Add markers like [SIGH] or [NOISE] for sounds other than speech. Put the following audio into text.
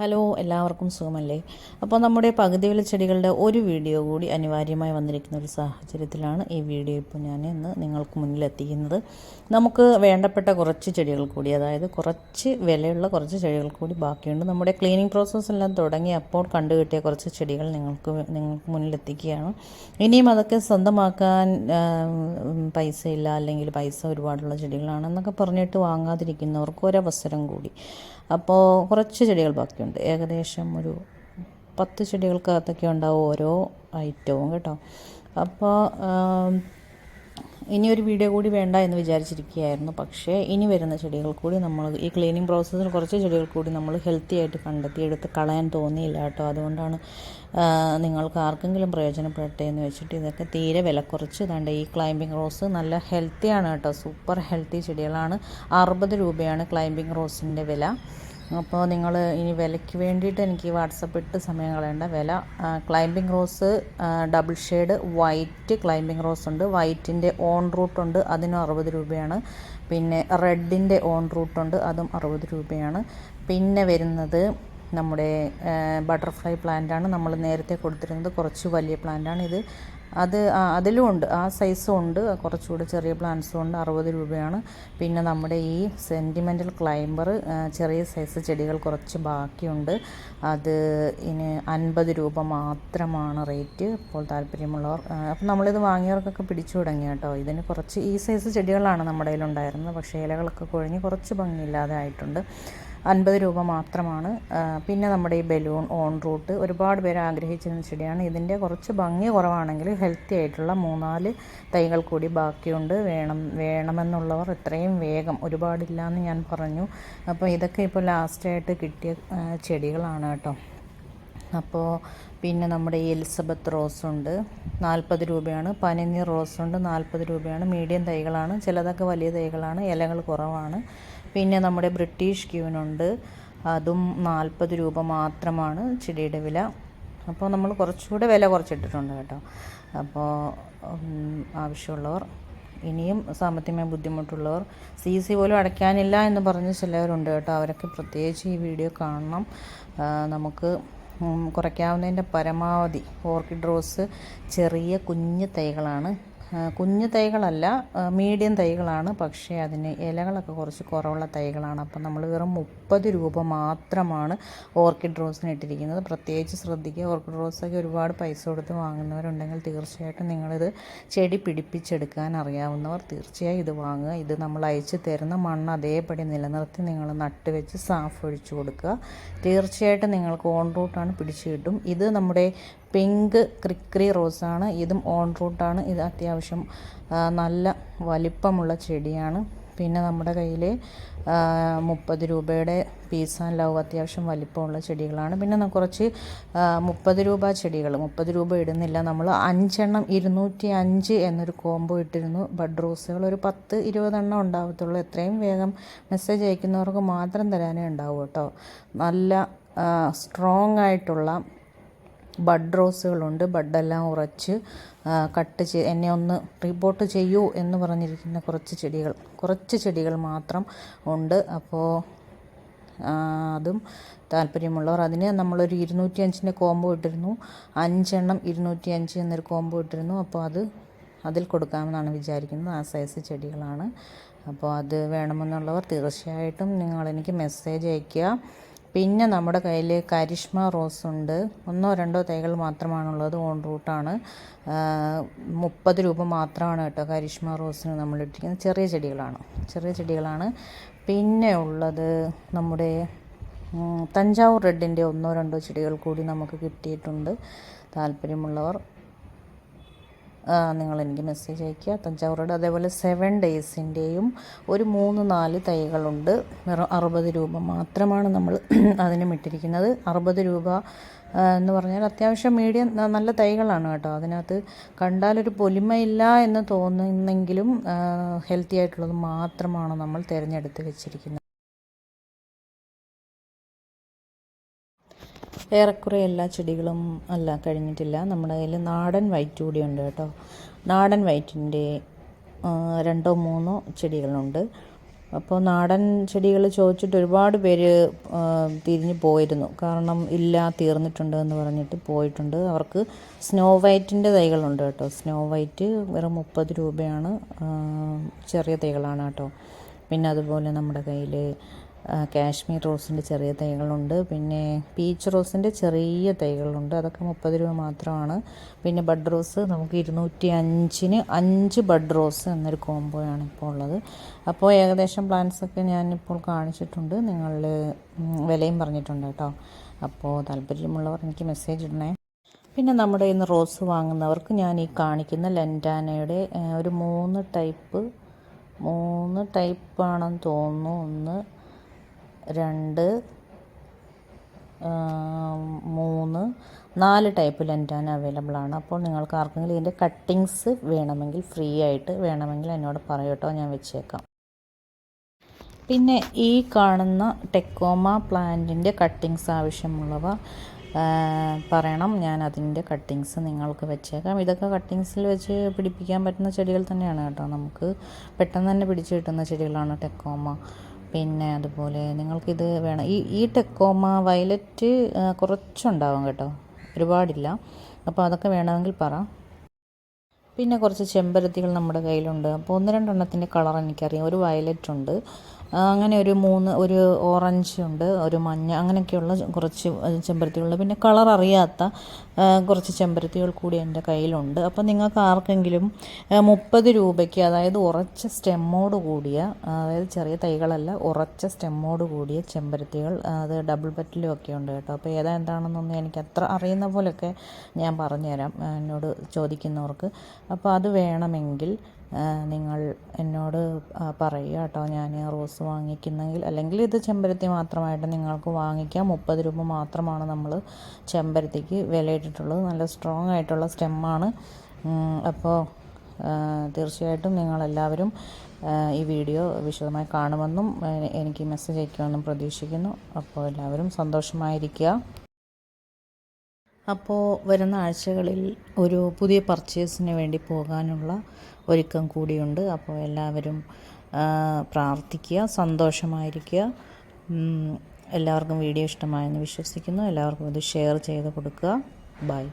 Hello എല്ലാവർക്കും സുഖമല്ലേ? അപ്പോൾ നമ്മുടെ പകുതി വില ചെടികളുടെ ഒരു വീഡിയോ കൂടി അനിവാര്യമായി വന്നിരിക്കുന്ന ഒരു സാഹചര്യത്തിലാണ് ഈ വീഡിയോ ഇപ്പോൾ ഞാൻ ഇന്ന് നിങ്ങൾക്ക് മുന്നിൽ എത്തിക്കുന്നത്. നമുക്ക് വേണ്ടപ്പെട്ട കുറച്ച് ചെടികൾ കൂടി അതായത് കുറച്ച് വിലയുള്ള കുറച്ച് ചെടികൾ കൂടി ബാക്കിയുണ്ട്. നമ്മുടെ ക്ലീനിങ് പ്രോസസ്സ് എല്ലാം തുടങ്ങി അപ്പോൾ കണ്ടു കിട്ടിയ കുറച്ച് ചെടികൾ നിങ്ങൾക്ക് നിങ്ങൾക്ക് മുന്നിൽ എത്തിക്കുകയാണ്. ഇനിയും അതൊക്കെ സ്വന്തമാക്കാൻ പൈസ ഇല്ല അല്ലെങ്കിൽ പൈസ ഒരുപാടുള്ള ചെടികളാണെന്നൊക്കെ പറഞ്ഞിട്ട് വാങ്ങാതിരിക്കുന്നവർക്ക് ഒരവസരം കൂടി. അപ്പോൾ കുറച്ച് ചെടികൾ ബാക്കിയുണ്ട്. ഏകദേശം ഒരു പത്ത് ചെടികൾക്കകത്തൊക്കെ ഉണ്ടാവും ഓരോ ഐറ്റവും കേട്ടോ. അപ്പോൾ ഇനി ഒരു വീഡിയോ കൂടി വേണ്ട എന്ന് വിചാരിച്ചിരിക്കുകയായിരുന്നു. പക്ഷേ ഇനി വരുന്ന ചെടികൾ കൂടി നമ്മൾ ഈ ക്ലീനിങ് പ്രോസസ്സിൽ കുറച്ച് ചെടികൾ കൂടി നമ്മൾ ഹെൽത്തി ആയിട്ട് കണ്ടെത്തി എടുത്ത് കളയാൻ തോന്നിയില്ല കേട്ടോ. അതുകൊണ്ടാണ് നിങ്ങൾക്ക് ആർക്കെങ്കിലും പ്രയോജനപ്പെടട്ടെ എന്ന് വെച്ചിട്ട് ഇതൊക്കെ തീരെ വില കുറച്ച്. ഇതാണ്ട് ഈ ക്ലൈംബിംഗ് റോസ് നല്ല ഹെൽത്തിയാണ് കേട്ടോ. സൂപ്പർ ഹെൽത്തി ചെടികളാണ്. അറുപത് രൂപയാണ് ക്ലൈംബിംഗ് റോസിന്റെ വില. അപ്പോൾ നിങ്ങൾ ഇനി വിലയ്ക്ക് വേണ്ടിയിട്ട് എനിക്ക് വാട്സപ്പ് ഇട്ട് സമയം കളയേണ്ട. വില climbing rose double shade white climbing rose ഉണ്ട്. വൈറ്റിന്റെ ഓൺ റൂട്ട് ഉണ്ട് അതിനും അറുപത് രൂപയാണ്. പിന്നെ റെഡിന്റെ ഓൺ റൂട്ട് ഉണ്ട് അതും അറുപത് രൂപയാണ്. പിന്നെ വരുന്നത് നമ്മുടെ ബട്ടർഫ്ലൈ പ്ലാന്റാണ് നമ്മൾ നേരത്തെ കൊടുത്തിരുന്നത്. കുറച്ച് വലിയ പ്ലാന്റാണ് ഇത്. അത് അതിലും ഉണ്ട്. ആ സൈസും ഉണ്ട്. കുറച്ചുകൂടി ചെറിയ പ്ലാന്റ്സും ഉണ്ട്. അറുപത് രൂപയാണ്. പിന്നെ നമ്മുടെ ഈ സെന്റിമെന്റൽ ക്ലൈംബർ ചെറിയ സൈസ് ചെടികൾ കുറച്ച് ബാക്കിയുണ്ട്. അത് ഇനി അൻപത് രൂപ മാത്രമാണ് റേറ്റ്. ഇപ്പോൾ താല്പര്യമുള്ളവർ അപ്പം നമ്മളിത് വാങ്ങിയവർക്കൊക്കെ പിടിച്ചു തുടങ്ങി കേട്ടോ. ഇതിന് കുറച്ച് ഈ സൈസ് ചെടികളാണ് നമ്മുടെ കയ്യിലുണ്ടായിരുന്നത്. പക്ഷേ ഇലകളൊക്കെ കൊഴിഞ്ഞ് കുറച്ച് ഭംഗിയില്ലാതെ ആയിട്ടുണ്ട്. അൻപത് രൂപ മാത്രമാണ്. പിന്നെ നമ്മുടെ ഈ ബലൂൺ ഓൺ റൂട്ട് ഒരുപാട് പേര് ആഗ്രഹിച്ചിരുന്ന ചെടിയാണ്. ഇതിന്റെ കുറച്ച് ഭംഗി കുറവാണെങ്കിൽ ഹെൽത്തി ആയിട്ടുള്ള മൂന്നാൽ തൈകൾ കൂടി ബാക്കിയുണ്ട്. വേണം വേണമെന്നുള്ളവർ എത്രയും വേഗം ഒരുപാടില്ല എന്ന് ഞാൻ പറഞ്ഞു. അപ്പോൾ ഇതൊക്കെ ഇപ്പോൾ ലാസ്റ്റായിട്ട് കിട്ടിയ ചെടികളാണ് കേട്ടോ. അപ്പോൾ പിന്നെ നമ്മുടെ ഈ എലിസബത്ത് റോസ് ഉണ്ട്. നാൽപ്പത് രൂപയാണ്. പനിനി റോസ് ഉണ്ട്. നാൽപ്പത് രൂപയാണ്. മീഡിയം തൈകളാണ്. ചിലതൊക്കെ വലിയ തൈകളാണ്. ഇലകൾ കുറവാണ്. പിന്നെ നമ്മുടെ ബ്രിട്ടീഷ് ക്യൂനുണ്ട് അതും നാൽപ്പത് രൂപ മാത്രമാണ് ചെടിയുടെ വില. അപ്പോൾ നമ്മൾ കുറച്ചുകൂടെ വില കുറച്ചിട്ടിട്ടുണ്ട് കേട്ടോ. അപ്പോൾ ആവശ്യമുള്ളവർ ഇനിയും സാമ്പത്തികമായി ബുദ്ധിമുട്ടുള്ളവർ സി സി പോലും അടയ്ക്കാനില്ല എന്ന് പറഞ്ഞ് ചിലവരുണ്ട് കേട്ടോ. അവരൊക്കെ പ്രത്യേകിച്ച് ഈ വീഡിയോ കാണണം. നമുക്ക് കുറയ്ക്കാവുന്നതിന്റെ പരമാവധി ഓർക്കിഡ് റോസ് ചെറിയ കുഞ്ഞ് തൈകളാണ് കുഞ്ഞു തൈകളല്ല മീഡിയം തൈകളാണ്. പക്ഷേ അതിന് ഇലകളൊക്കെ കുറച്ച് കുറവുള്ള തൈകളാണ്. അപ്പം നമ്മൾ വെറും മുപ്പത് രൂപ മാത്രമാണ് ഓർക്കിഡ് റോസിന് ഇട്ടിരിക്കുന്നത്. പ്രത്യേകിച്ച് ശ്രദ്ധിക്കുക ഓർക്കിഡ് റോസൊക്കെ ഒരുപാട് പൈസ കൊടുത്ത് വാങ്ങുന്നവരുണ്ടെങ്കിൽ തീർച്ചയായിട്ടും നിങ്ങളിത് ചെടി പിടിപ്പിച്ചെടുക്കാൻ അറിയാവുന്നവർ തീർച്ചയായും ഇത് വാങ്ങുക. ഇത് നമ്മൾ അയച്ചു തരുന്ന മണ്ണ് അതേപടി നിലനിർത്തി നിങ്ങൾ നട്ടുവെച്ച് സാഫ് ഒഴിച്ചു കൊടുക്കുക. തീർച്ചയായിട്ടും നിങ്ങൾക്ക് ഓൺ റൂട്ടാണ് പിടിച്ചു കിട്ടും. ഇത് നമ്മുടെ പിങ്ക് ക്രിക്രി റോസാണ്. ഇതും ഓൺ റൂട്ടാണ്. ഇത് അത്യാവശ്യം നല്ല വലിപ്പമുള്ള ചെടിയാണ്. പിന്നെ നമ്മുടെ കയ്യിൽ മുപ്പത് രൂപയുടെ പീസ് ആൻഡ് ലവ് അത്യാവശ്യം വലിപ്പമുള്ള ചെടികളാണ്. പിന്നെ കുറച്ച് മുപ്പത് രൂപ ചെടികൾ മുപ്പത് രൂപ ഇടുന്നില്ല. നമ്മൾ അഞ്ചെണ്ണം ഇരുന്നൂറ്റി അഞ്ച് എന്നൊരു കോംബോ ഇട്ടിരുന്നു. ബഡ് റോസുകൾ ഒരു പത്ത് ഇരുപതെണ്ണം ഉണ്ടാവത്തുള്ളൂ. എത്രയും വേഗം മെസ്സേജ് അയക്കുന്നവർക്ക് മാത്രം തരാനേ ഉണ്ടാവൂ കേട്ടോ. നല്ല സ്ട്രോങ് ആയിട്ടുള്ള ബഡ് റോസുകളുണ്ട്. ബഡെല്ലാം ഉറച്ച് കട്ട് ചെയ്ത് എന്നെ ഒന്ന് റിപ്പോർട്ട് ചെയ്യൂ എന്ന് പറഞ്ഞിരിക്കുന്ന കുറച്ച് ചെടികൾ കുറച്ച് ചെടികൾ മാത്രം ഉണ്ട്. അപ്പോൾ അതും താല്പര്യമുള്ളവർ. അതിന് നമ്മളൊരു ഇരുന്നൂറ്റി അഞ്ചിന്റെ കോംബോ ഇട്ടിരുന്നു. അഞ്ചെണ്ണം ഇരുന്നൂറ്റി അഞ്ച് എന്നൊരു കോംബോ ഇട്ടിരുന്നു. അപ്പോൾ അത് അതിൽ കൊടുക്കാമെന്നാണ് വിചാരിക്കുന്നത്. ആ സൈസ് ചെടികളാണ്. അപ്പോൾ അത് വേണമെന്നുള്ളവർ തീർച്ചയായിട്ടും നിങ്ങളെനിക്ക് മെസ്സേജ് അയയ്ക്കുക. പിന്നെ നമ്മുടെ കയ്യിൽ കരിഷ്മ റോസ് ഉണ്ട്. ഒന്നോ രണ്ടോ തൈകൾ മാത്രമാണുള്ളത്. ഓൺ റൂട്ടാണ്. മുപ്പത് രൂപ മാത്രമാണ് കേട്ടോ കരിഷ്മ റോസിന് നമ്മൾ ഇട്ടിരിക്കുന്നത് ചെറിയ ചെടികളാണ്. ചെറിയ ചെടികളാണ്. പിന്നെ ഉള്ളത് നമ്മുടെ തഞ്ചാവൂർ റെഡിന്റെ ഒന്നോ രണ്ടോ ചെടികൾ കൂടി നമുക്ക് കിട്ടിയിട്ടുണ്ട്. താല്പര്യമുള്ളവർ നിങ്ങൾ എനിക്ക് മെസ്സേജ് അയയ്ക്കുക. തഞ്ചാവൂരുടെ അതേപോലെ സെവൻ ഡേയ്സിന്റെയും ഒരു മൂന്ന് നാല് തൈകളുണ്ട്. വെറും അറുപത് രൂപ മാത്രമാണ് നമ്മൾ [CLEARS THROAT] അതിനും ഇട്ടിരിക്കുന്നത് അറുപത് രൂപ എന്ന് പറഞ്ഞാൽ അത്യാവശ്യം മീഡിയം നല്ല തൈകളാണ് കേട്ടോ. അതിനകത്ത് കണ്ടാലൊരു പൊലിമയില്ല എന്ന് തോന്നുന്നെങ്കിലും ഹെൽത്തി ആയിട്ടുള്ളത് മാത്രമാണ് നമ്മൾ തിരഞ്ഞെടുത്ത് വെച്ചിരിക്കുന്നത്. ഏറെക്കുറെ എല്ലാ ചെടികളും അല്ല കഴിഞ്ഞിട്ടില്ല. നമ്മുടെ കയ്യിൽ നാടൻ വൈറ്റ് കൂടി ഉണ്ട് കേട്ടോ. നാടൻ വൈറ്റിന്റെ രണ്ടോ മൂന്നോ ചെടികളുണ്ട്. അപ്പോൾ നാടൻ ചെടികൾ ചോദിച്ചിട്ട് ഒരുപാട് പേര് തിരിഞ്ഞു പോയിരുന്നു. കാരണം ഇല്ല തീർന്നിട്ടുണ്ട് എന്ന് പറഞ്ഞിട്ട് പോയിട്ടുണ്ട്. അവർക്ക് സ്നോ വൈറ്റിന്റെ തൈകളുണ്ട് കേട്ടോ. സ്നോ വൈറ്റ് വെറും മുപ്പത് രൂപയാണ് ചെറിയ തൈകളാണ് കേട്ടോ. പിന്നെ അതുപോലെ നമ്മുടെ കയ്യിൽ കാശ്മീർ റോസിന്റെ ചെറിയ തൈകളുണ്ട്. പിന്നെ പീച്ച് റോസിന്റെ ചെറിയ തൈകളുണ്ട്. അതൊക്കെ മുപ്പത് രൂപ മാത്രമാണ്. പിന്നെ ബഡ് റോസ് നമുക്ക് ഇരുന്നൂറ്റി അഞ്ചിന് അഞ്ച് ബഡ് റോസ് എന്നൊരു കോംബോയാണ് ഇപ്പോൾ ഉള്ളത്. അപ്പോൾ ഏകദേശം പ്ലാന്റ്സൊക്കെ ഞാനിപ്പോൾ കാണിച്ചിട്ടുണ്ട്. നിങ്ങൾ വിലയും പറഞ്ഞിട്ടുണ്ട് കേട്ടോ. അപ്പോൾ താല്പര്യമുള്ളവർ എനിക്ക് മെസ്സേജ് ഇടണേ. പിന്നെ നമ്മുടെ ഇന്ന് റോസ് വാങ്ങുന്നവർക്ക് ഞാൻ ഈ കാണിക്കുന്ന ലെന്റാനയുടെ ഒരു മൂന്ന് ടൈപ്പ് മൂന്ന് ടൈപ്പാണെന്ന് തോന്നുന്നു. ഒന്ന് രണ്ട് മൂന്ന് നാല് ടൈപ്പ് ലെന്റാണ് അവൈലബിൾ ആണ്. അപ്പോൾ നിങ്ങൾക്ക് ആർക്കെങ്കിലും ഇതിന്റെ കട്ടിങ്സ് വേണമെങ്കിൽ ഫ്രീ ആയിട്ട് വേണമെങ്കിൽ എന്നോട് പറയട്ടോ ഞാൻ വെച്ചേക്കാം. പിന്നെ ഈ കാണുന്ന ടെക്കോമ പ്ലാന്റിന്റെ കട്ടിങ്സ് ആവശ്യമുള്ളവ പറയണം. ഞാൻ അതിന്റെ കട്ടിങ്സ് നിങ്ങൾക്ക് വെച്ചേക്കാം. ഇതൊക്കെ കട്ടിങ്സിൽ വെച്ച് പിടിപ്പിക്കാൻ പറ്റുന്ന ചെടികൾ തന്നെയാണ് കേട്ടോ നമുക്ക് പെട്ടെന്ന് തന്നെ പിടിച്ചു കിട്ടുന്ന ചെടികളാണ് ടെക്കോമ. പിന്നെ അതുപോലെ നിങ്ങൾക്കിത് വേണം. ഈ ഈ ടെക്കോമ വയലറ്റ് കുറച്ചുണ്ടാവും കേട്ടോ. ഒരുപാടില്ല. അപ്പോൾ അതൊക്കെ വേണമെങ്കിൽ പറ. പിന്നെ കുറച്ച് ചെമ്പരത്തികൾ നമ്മുടെ കയ്യിലുണ്ട്. അപ്പോൾ ഒന്ന് രണ്ടെണ്ണത്തിന്റെ കളർ എനിക്കറിയാം. ഒരു വയലറ്റ് ഉണ്ട് അങ്ങനെ ഒരു മൂന്ന് ഒരു ഓറഞ്ച് ഉണ്ട് ഒരു മഞ്ഞ അങ്ങനെയൊക്കെയുള്ള കുറച്ച് ചെമ്പരത്തികളുണ്ട്. പിന്നെ കളർ അറിയാത്ത കുറച്ച് ചെമ്പരത്തികൾ കൂടി എന്റെ കയ്യിലുണ്ട്. അപ്പോൾ നിങ്ങൾക്ക് ആർക്കെങ്കിലും മുപ്പത് രൂപയ്ക്ക് അതായത് ഉറച്ച സ്റ്റെമ്മോട് കൂടിയ അതായത് ചെറിയ തൈകളല്ല ഉറച്ച സ്റ്റെമ്മോട് കൂടിയ ചെമ്പരത്തികൾ അത് ഡബിൾ ബെറ്റിലും ഒക്കെ ഉണ്ട് കേട്ടോ. അപ്പോൾ ഏതാ എന്താണെന്നൊന്നും എനിക്ക് അത്ര അറിയുന്ന പോലെയൊക്കെ ഞാൻ പറഞ്ഞുതരാം എന്നോട് ചോദിക്കുന്നവർക്ക്. അപ്പോൾ അത് വേണമെങ്കിൽ നിങ്ങൾ എന്നോട് പറയുക കേട്ടോ. ഞാൻ റോസ് വാങ്ങിക്കുന്നെങ്കിൽ അല്ലെങ്കിൽ ഇത് ചെമ്പരത്തി മാത്രമായിട്ട് നിങ്ങൾക്ക് വാങ്ങിക്കാം. മുപ്പത് രൂപ മാത്രമാണ് നമ്മൾ ചെമ്പരത്തിക്ക് വിലയിട്ടിട്ടുള്ളത്. നല്ല സ്ട്രോങ് ആയിട്ടുള്ള സ്റ്റെമ്മാണ് അപ്പോൾ തീർച്ചയായിട്ടും നിങ്ങളെല്ലാവരും ഈ വീഡിയോ വിശദമായി കാണുമെന്നും എനിക്ക് മെസ്സേജ് അയക്കുമെന്നും പ്രതീക്ഷിക്കുന്നു. അപ്പോൾ എല്ലാവരും സന്തോഷമായിരിക്കുക. അപ്പോൾ വരുന്ന ആഴ്ചകളിൽ ഒരു പുതിയ പർച്ചേസിന് വേണ്ടി പോകാനുള്ള ഒരുക്കം കൂടിയുണ്ട്. അപ്പോൾ എല്ലാവരും പ്രാർത്ഥിക്കുക സന്തോഷമായിരിക്കുക. എല്ലാവർക്കും വീഡിയോ ഇഷ്ടമായെന്ന് വിശ്വസിക്കുന്നു. എല്ലാവർക്കും ഇത് ഷെയർ ചെയ്ത് കൊടുക്കുക. ബൈ.